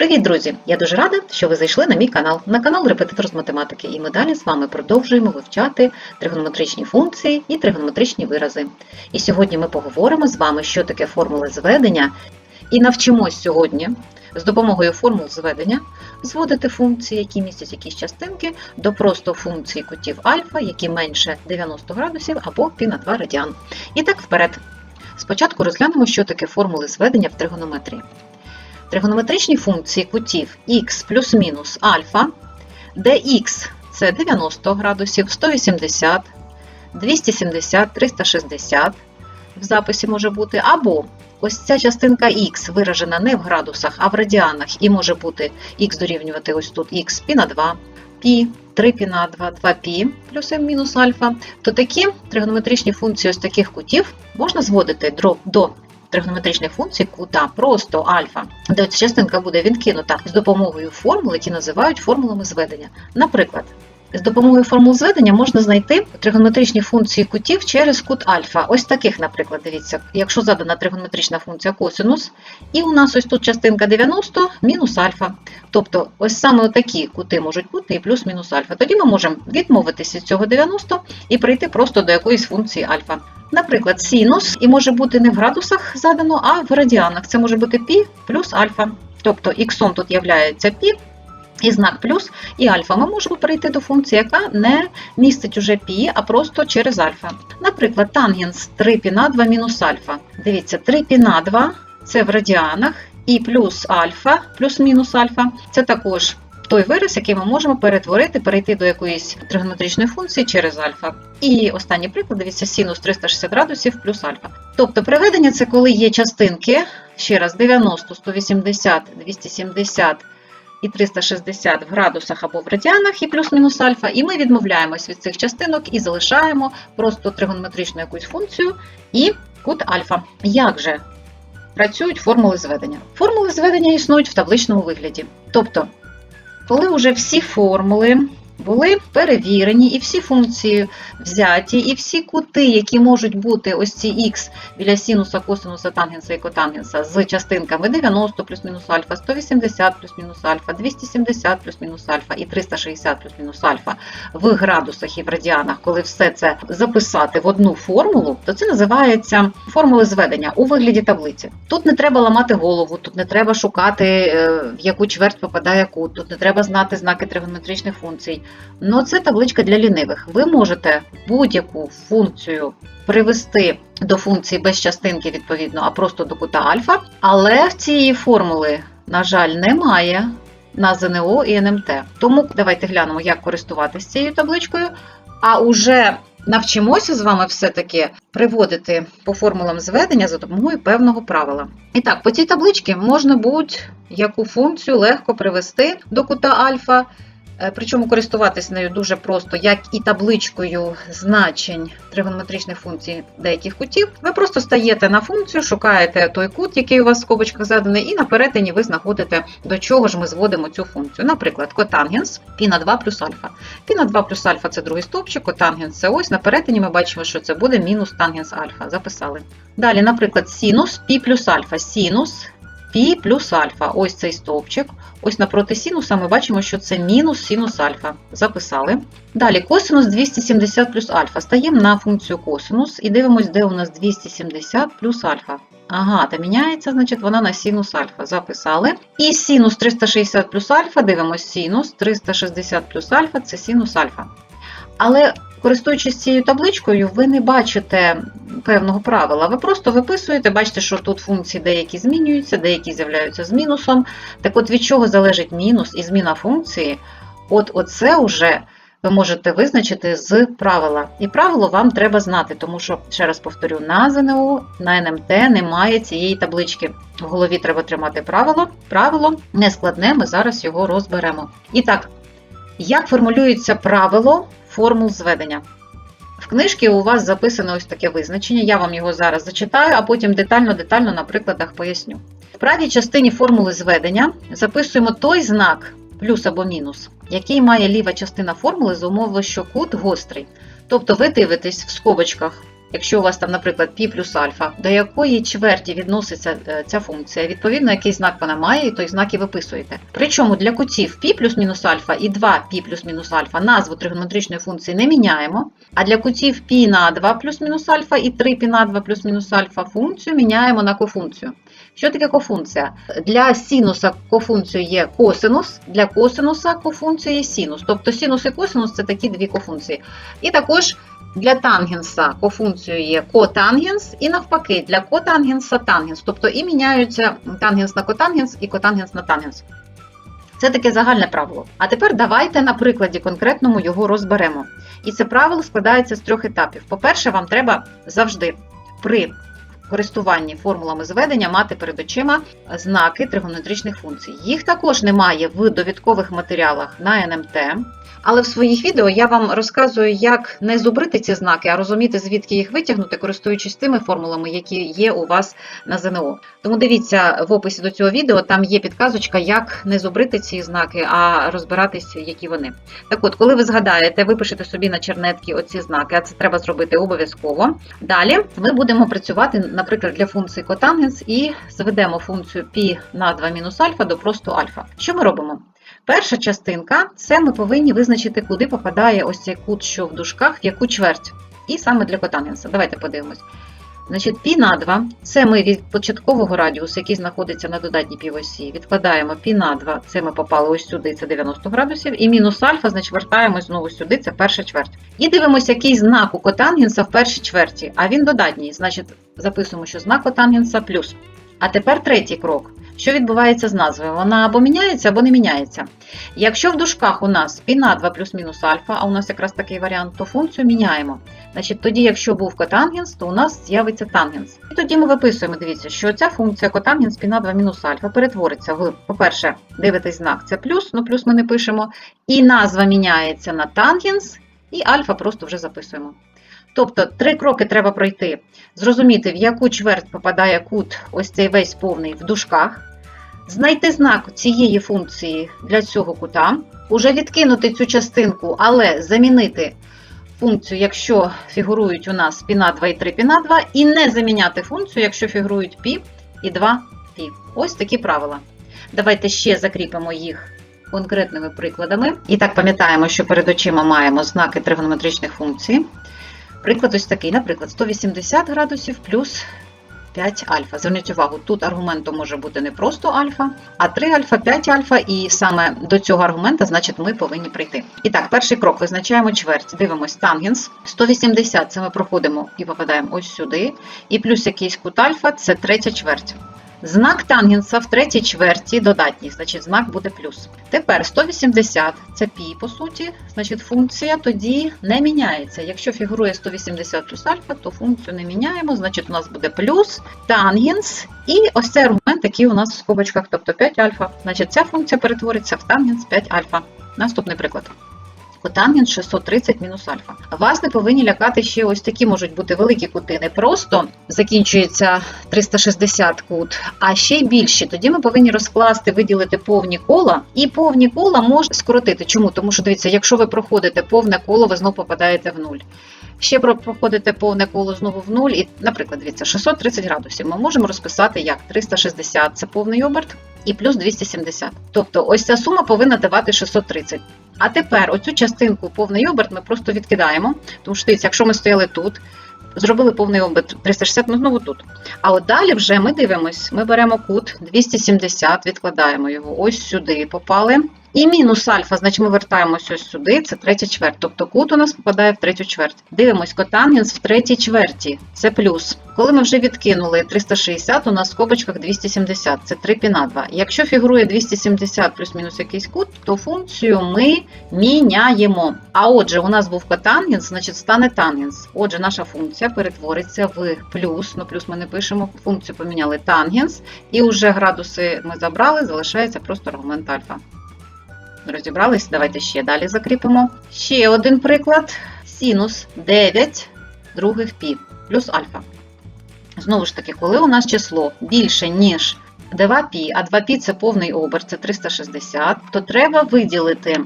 Привіт, друзі! Я дуже рада, що ви зайшли на мій канал, на канал Репетитор з математики, і ми далі з вами продовжуємо вивчати тригонометричні функції і тригонометричні вирази. І сьогодні ми поговоримо з вами, що таке формули зведення, і навчимось сьогодні з допомогою формул зведення зводити функції, які містять якісь частинки, до просто функцій кутів альфа, які менше 90 градусів або π на 2 радіан. І так вперед. Спочатку розглянемо, що таке формули зведення в тригонометрії. Тригонометричні функції кутів х плюс-мінус альфа, де х це 90 градусів, 180, 270, 360 в записі може бути, або ось ця частинка х виражена не в градусах, а в радіанах, і може бути х дорівнювати ось тут х пі на 2, пі, 3 пі на 2, 2 пі плюс m мінус альфа, то такі тригонометричні функції ось таких кутів можна зводити до тригонометричних функцій кута просто альфа, де частинка буде відкинута з допомогою формул, які називають формулами зведення. Наприклад, з допомогою формул зведення можна знайти тригонометричні функції кутів через кут альфа. Ось таких, наприклад, дивіться, якщо задана тригонометрична функція косинус, і у нас ось тут частинка 90 мінус альфа. Тобто, ось саме такі кути можуть бути і плюс-мінус альфа. Тоді ми можемо відмовитися від цього 90 і прийти просто до якоїсь функції альфа. Наприклад, синус, і може бути не в градусах задано, а в радіанах. Це може бути пі плюс альфа. Тобто х тут являється пі, і знак плюс і альфа. Ми можемо перейти до функції, яка не містить уже пі, а просто через альфа. Наприклад, тангенс 3 пі на 2 мінус альфа. Дивіться, 3 пі на 2 це в радіанах, і плюс альфа, плюс-мінус альфа це також той вираз, який ми можемо перетворити, перейти до якоїсь тригонометричної функції через альфа. І останній приклад, дивіться, синус 360 градусів плюс альфа. Тобто приведення це коли є частинки, ще раз, 90, 180, 270 і 360 в градусах або в радіанах і плюс-мінус альфа, і ми відмовляємось від цих частинок і залишаємо просто тригонометричну якусь функцію і кут альфа. Як же працюють формули зведення? Формули зведення існують в табличному вигляді. Тобто, коли вже всі формули були перевірені, і всі функції взяті, і всі кути, які можуть бути ось ці х біля синуса, косинуса, тангенса і котангенса з частинками 90 плюс-мінус альфа, 180 плюс-мінус альфа, 270 плюс-мінус альфа і 360 плюс-мінус альфа в градусах і в радіанах, коли все це записати в одну формулу, то це називається формули зведення у вигляді таблиці. Тут не треба ламати голову, тут не треба шукати, е, в яку чверть попадає кут, тут не треба знати знаки тригонометричних функцій. Ну, це табличка для лінивих. Ви можете будь-яку функцію привести до функції без частинки, відповідно, а просто до кута альфа. Але в цієї формули, на жаль, немає на ЗНО і НМТ. Тому давайте глянемо, як користуватися цією табличкою. А уже навчимося з вами все-таки приводити по формулам зведення за допомогою певного правила. І так, по цій табличці можна будь-яку функцію легко привести до кута альфа. Е, Причому користуватись нею дуже просто, як і табличкою значень тригонометричних функцій деяких кутів. Ви просто стаєте на функцію, шукаєте той кут, який у вас в скобочках заданий, і на перетині ви знаходите, до чого ж ми зводимо цю функцію. Наприклад, котангенс пі на 2 плюс альфа. Пі на 2 плюс альфа це другий стовпчик, котангенс це ось. На перетині ми бачимо, що це буде мінус тангенс альфа. Записали. Далі, наприклад, синус пі плюс альфа. Синус пі плюс альфа. Ось цей стовпчик. Ось напроти синуса ми бачимо, що це мінус синус альфа. Записали. Далі косинус 270 плюс альфа. Стаємо на функцію косинус і дивимося, де у нас 270 плюс альфа. Ага, та міняється, значить, вона на синус альфа. Записали. І синус 360 плюс альфа, дивимося синус 360 плюс альфа це синус альфа. Але користуючись цією табличкою, ви не бачите певного правила. Ви просто виписуєте, бачите, що тут функції деякі змінюються, деякі з'являються з мінусом. Так от від чого залежить мінус і зміна функції, от оце вже ви можете визначити з правила. І правило вам треба знати, тому що, ще раз повторю, на ЗНО, на НМТ немає цієї таблички. В голові треба тримати правило. Правило не складне, ми зараз його розберемо. І так, як формулюється правило формул зведення? В книжці у вас записано ось таке визначення. Я вам його зараз зачитаю, а потім детально-детально на прикладах поясню. В правій частині формули зведення записуємо той знак плюс або мінус, який має ліва частина формули за умови, що кут гострий. Тобто ви дивитесь в скобочках якщо у вас там, наприклад, π плюс альфа, до якої чверті відноситься е, ця функція, відповідно, який знак вона має, і той знак і виписуєте. Причому для кутів π плюс мінус альфа і 2π плюс мінус альфа назву тригонометричної функції не міняємо, а для кутів π на 2 плюс мінус альфа і 3π на 2 плюс мінус альфа функцію міняємо на кофункцію. Що таке кофункція? Для синуса кофункцію є косинус, для косинуса кофункцію є синус. Тобто синус і косинус це такі дві кофункції. І також для тангенса кофункцію є котангенс, і навпаки, для котангенса тангенс. Тобто і міняються тангенс на котангенс і котангенс на тангенс. Це таке загальне правило. А тепер давайте на прикладі конкретному його розберемо. І це правило складається з трьох етапів. По-перше, вам треба завжди при користуванні формулами зведення мати перед очима знаки тригонометричних функцій. Їх також немає в довідкових матеріалах на НМТ. Але в своїх відео я вам розказую, як не зубрити ці знаки, а розуміти, звідки їх витягнути, користуючись тими формулами, які є у вас на ЗНО. Тому дивіться в описі до цього відео, там є підказочка, як не зубрити ці знаки, а розбиратись, які вони. Так от, коли ви згадаєте, випишете собі на чернетки оці знаки, а це треба зробити обов'язково. Далі ми будемо працювати, наприклад, для функції котангенс і зведемо функцію π на 2 мінус альфа до просто альфа. Що ми робимо? Перша частинка це ми повинні визначити, куди попадає ось цей кут, що в дужках, в яку чверть. І саме для котангенса. Давайте подивимось. Значить, π на 2 це ми від початкового радіусу, який знаходиться на додатній півосі, відкладаємо π на 2, це ми попали ось сюди, це 90 градусів, і мінус альфа, значить, вертаємось знову сюди, це перша чверть. І дивимося, який знак у котангенса в першій чверті, а він додатній, значить, записуємо, що знак котангенса плюс. А тепер третій крок. Що відбувається з назвою? Вона або міняється, або не міняється. Якщо в дужках у нас π на 2 плюс мінус альфа, а у нас якраз такий варіант, то функцію міняємо. Значить, тоді, якщо був котангенс, то у нас з'явиться тангенс. І тоді ми виписуємо, дивіться, що ця функція котангенс π на 2 мінус альфа перетвориться в, по-перше, дивитесь знак, це плюс, ну плюс ми не пишемо. І назва міняється на тангенс, і альфа просто вже записуємо. Тобто три кроки треба пройти, зрозуміти, в яку чверть попадає кут, ось цей весь повний в дужках, знайти знак цієї функції для цього кута, уже відкинути цю частинку, але замінити функцію, якщо фігурують у нас піна 2 і 3 піна 2, і не заміняти функцію, якщо фігурують пі і 2 пі. Ось такі правила. Давайте ще закріпимо їх. Конкретними прикладами. І так пам'ятаємо, що перед очима маємо знаки тригонометричних функцій. Приклад ось такий, наприклад, 180 градусів плюс 5 альфа. Зверніть увагу, тут аргументом може бути не просто альфа, а 3 альфа, 5 альфа, і саме до цього аргумента, значить, ми повинні прийти. І так, перший крок визначаємо чверть, дивимось тангенс. 180 це ми проходимо і попадаємо ось сюди. І плюс якийсь кут альфа це третя чверть. Знак тангенса в третій чверті додатній, значить знак буде плюс. Тепер 180 це пі, по суті, значить функція тоді не міняється. Якщо фігурує 180 плюс альфа, то функцію не міняємо, значить у нас буде плюс тангенс. І ось цей аргумент, який у нас в скобочках, тобто 5 альфа. Значить ця функція перетвориться в тангенс 5 альфа. Наступний приклад. Котангенс 630 мінус альфа. Вас не повинні лякати ще ось такі можуть бути великі кути. Не просто закінчується 360 кут, а ще й більші. Тоді ми повинні розкласти, виділити повні кола, і повні кола можна скоротити. Чому? Тому що дивіться, якщо ви проходите повне коло, ви знову попадаєте в нуль. Ще проходите повне коло знову в нуль, і, наприклад, дивіться, 630 градусів. Ми можемо розписати як 360 це повний оберт, і плюс 270. Тобто ось ця сума повинна давати 630. А тепер оцю частинку повний оберт ми просто відкидаємо, тому що дивіться, якщо ми стояли тут, зробили повний оберт 360, ми знову тут. А от далі вже ми дивимось, ми беремо кут 270, відкладаємо його ось сюди, попали. І мінус альфа, значить ми вертаємося ось сюди, це третя чверть. Тобто кут у нас попадає в третю чверть. Дивимось, котангенс в третій чверті, це плюс. Коли ми вже відкинули 360, у нас в скобочках 270, це 3 пі на 2. Якщо фігурує 270 плюс-мінус якийсь кут, то функцію ми міняємо. А отже, у нас був котангенс, значить стане тангенс. Отже, наша функція перетвориться в плюс, ну плюс ми не пишемо, функцію поміняли тангенс, і вже градуси ми забрали, залишається просто аргумент альфа. Розібрались, давайте ще далі закріпимо. Ще один приклад. Синус 9 других пі плюс альфа. Знову ж таки, коли у нас число більше, ніж 2π, а 2π це повний оберт, це 360, то треба виділити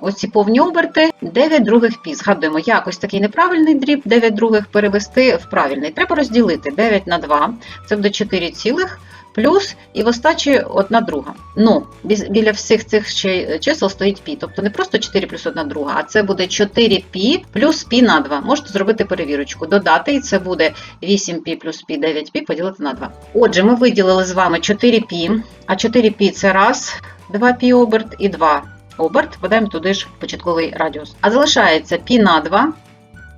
ось ці повні оберти 9 других пі. Згадуємо, як ось такий неправильний дріб 9 других перевести в правильний. Треба розділити 9 на 2, це буде 4 цілих. Плюс і в остачі 1 друга. Ну, біля всіх цих ще чисел стоїть пі. Тобто не просто 4 плюс 1 друга, а це буде 4 пі плюс пі на 2. Можете зробити перевірочку, додати, і це буде 8 пі плюс пі 9 пі поділити на 2. Отже, ми виділили з вами 4 пі, а 4 пі це раз, 2 пі оберт і 2 оберт. Подаємо туди ж початковий радіус. А залишається пі на 2.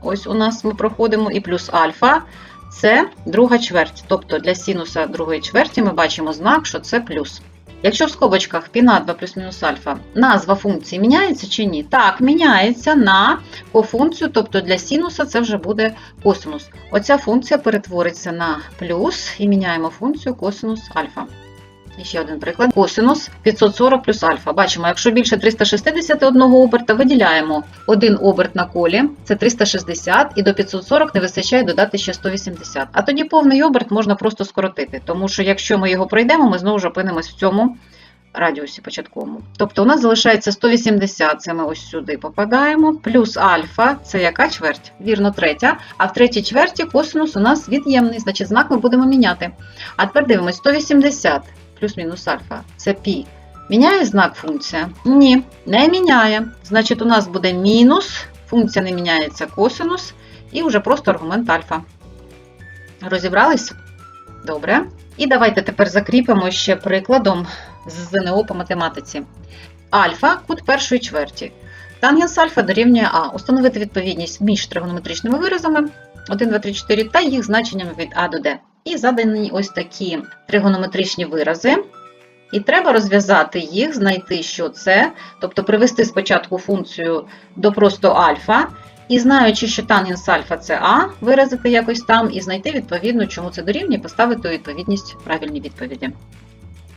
Ось у нас ми проходимо, і плюс альфа. Це друга чверть. Тобто для синуса другої чверті ми бачимо знак, що це плюс. Якщо в скобочках піна 2 плюс-мінус альфа, назва функції міняється чи ні? Так, міняється на кофункцію, тобто для синуса це вже буде косинус. Оця функція перетвориться на плюс і міняємо функцію косинус альфа. Ще один приклад. Косинус 540 плюс альфа. Бачимо, якщо більше 361 оберта, виділяємо один оберт на колі, це 360, і до 540 не вистачає додати ще 180. А тоді повний оберт можна просто скоротити, тому що якщо ми його пройдемо, ми знову ж опинимось в цьому радіусі початковому. Тобто у нас залишається 180, це ми ось сюди попадаємо, плюс альфа, це яка чверть? Вірно, третя. А в третій чверті косинус у нас від'ємний, значить знак ми будемо міняти. А тепер дивимось, 180 плюс-мінус альфа це пі. Міняє знак функція? Ні, не міняє. Значить, у нас буде мінус, функція не міняється косинус, і вже просто аргумент альфа. Розібрались? Добре. І давайте тепер закріпимо ще прикладом з ЗНО по математиці. Альфа кут першої чверті. Тангенс альфа дорівнює А. Установити відповідність між тригонометричними виразами 1, 2, 3, 4 та їх значеннями від А до Д. І задані ось такі тригонометричні вирази. І треба розв'язати їх, знайти, що це, тобто привести спочатку функцію до просто альфа, і знаючи, що тангенс альфа це А, виразити якось там і знайти відповідно, чому це дорівнює, поставити у відповідність правильні відповіді.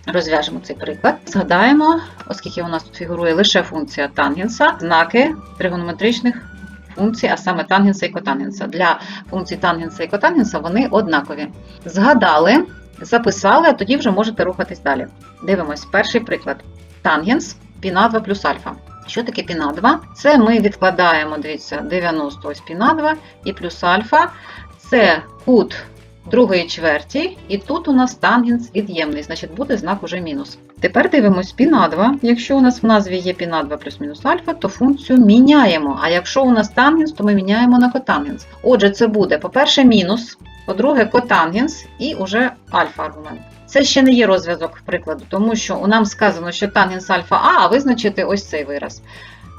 Розв'яжемо цей приклад. Згадаємо, оскільки у нас тут фігурує лише функція тангенса, знаки тригонометричних функцій, а саме тангенса і котангенса. Для функцій тангенса і котангенса вони однакові. Згадали, записали, а тоді вже можете рухатись далі. Дивимось, перший приклад. Тангенс піна 2 плюс альфа. Що таке піна 2? Це ми відкладаємо, дивіться, 90 ось піна 2 і плюс альфа. Це кут другої чверті, і тут у нас тангенс від'ємний, значить буде знак уже мінус. Тепер дивимось пі на 2. Якщо у нас в назві є пі на 2 плюс-мінус альфа, то функцію міняємо. А якщо у нас тангенс, то ми міняємо на котангенс. Отже, це буде, по-перше, мінус, по-друге, котангенс і уже альфа-аргумент. Це ще не є розв'язок прикладу, тому що нам сказано, що тангенс альфа А, а визначити ось цей вираз.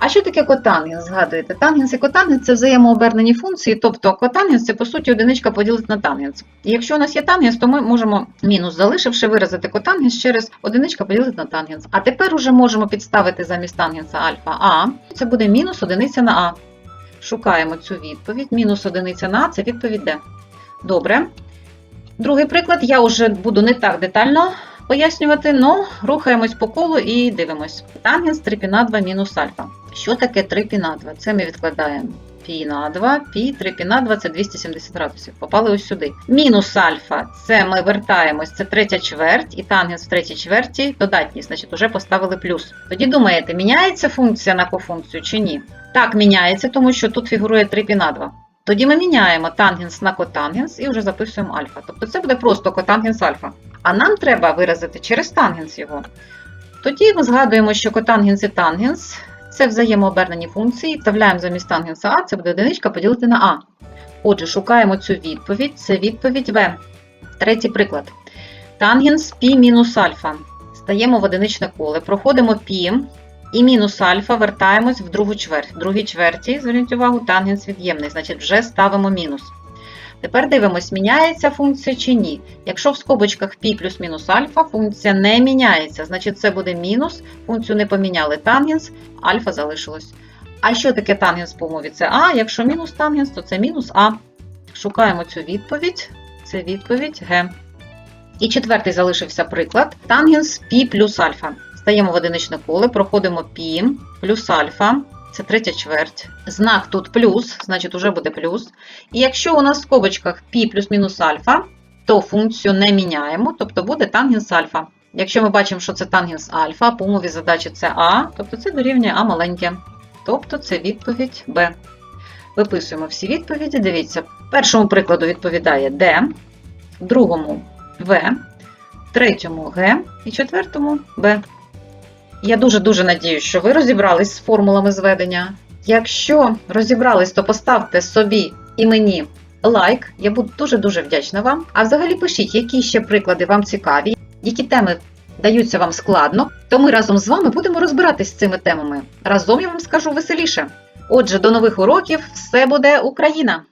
А що таке котангенс? Згадуєте, тангенс і котангенс це взаємообернені функції, тобто котангенс це по суті одиничка поділити на тангенс. І якщо у нас є тангенс, то ми можемо мінус залишивши виразити котангенс через одиничка поділити на тангенс. А тепер уже можемо підставити замість тангенса альфа А. Це буде мінус одиниця на А. Шукаємо цю відповідь. Мінус одиниця на А це відповідь Д. Добре. Другий приклад я вже буду не так детально пояснювати, але рухаємось по колу і дивимось. Тангенс 3 пі на 2 мінус альфа. Що таке 3 пі на 2? Це ми відкладаємо пі на 2, пі 3 пі на 2 це 270 градусів. Попали ось сюди. Мінус альфа це ми вертаємось, це третя чверть, і тангенс в третій чверті додатність, значить вже поставили плюс. Тоді думаєте, міняється функція на кофункцію чи ні? Так, міняється, тому що тут фігурує 3 пі на 2. Тоді ми міняємо тангенс на котангенс і вже записуємо альфа. Тобто це буде просто котангенс альфа. А нам треба виразити через тангенс його. Тоді ми згадуємо, що котангенс і тангенс це взаємообернені функції, вставляємо замість тангенса А, це буде одиничка поділити на А. Отже, шукаємо цю відповідь. Це відповідь В. Третій приклад. Тангенс π мінус альфа. Стаємо в одиничне коле, проходимо π і мінус альфа вертаємось в другу чверть. В другій чверті, зверніть увагу, тангенс від'ємний, значить вже ставимо мінус. Тепер дивимось, міняється функція чи ні. Якщо в скобочках π плюс мінус альфа, функція не міняється, значить це буде мінус, функцію не поміняли тангенс, альфа залишилось. А що таке тангенс по мові? Це А, якщо мінус тангенс, то це мінус А. Шукаємо цю відповідь. Це відповідь Г. І четвертий залишився приклад. Тангенс π плюс альфа. Стаємо в одиничне коле, проходимо π плюс альфа. Це третя чверть. Знак тут плюс, значить уже буде плюс. І якщо у нас в скобочках π плюс-мінус альфа, то функцію не міняємо, тобто буде тангенс альфа. Якщо ми бачимо, що це тангенс альфа, по умові задачі це А, тобто це дорівнює А маленьке. тобто це відповідь Б. Виписуємо всі відповіді. Дивіться, першому прикладу відповідає Д, другому В, третьому Г і четвертому Б. Я дуже-дуже надіюсь, що ви розібрались з формулами зведення. Якщо розібрались, то поставте собі і мені лайк. Я буду дуже-дуже вдячна вам. А взагалі пишіть, які ще приклади вам цікаві, які теми даються вам складно, то ми разом з вами будемо розбиратись з цими темами. Разом я вам скажу веселіше. Отже, до нових уроків все буде Україна!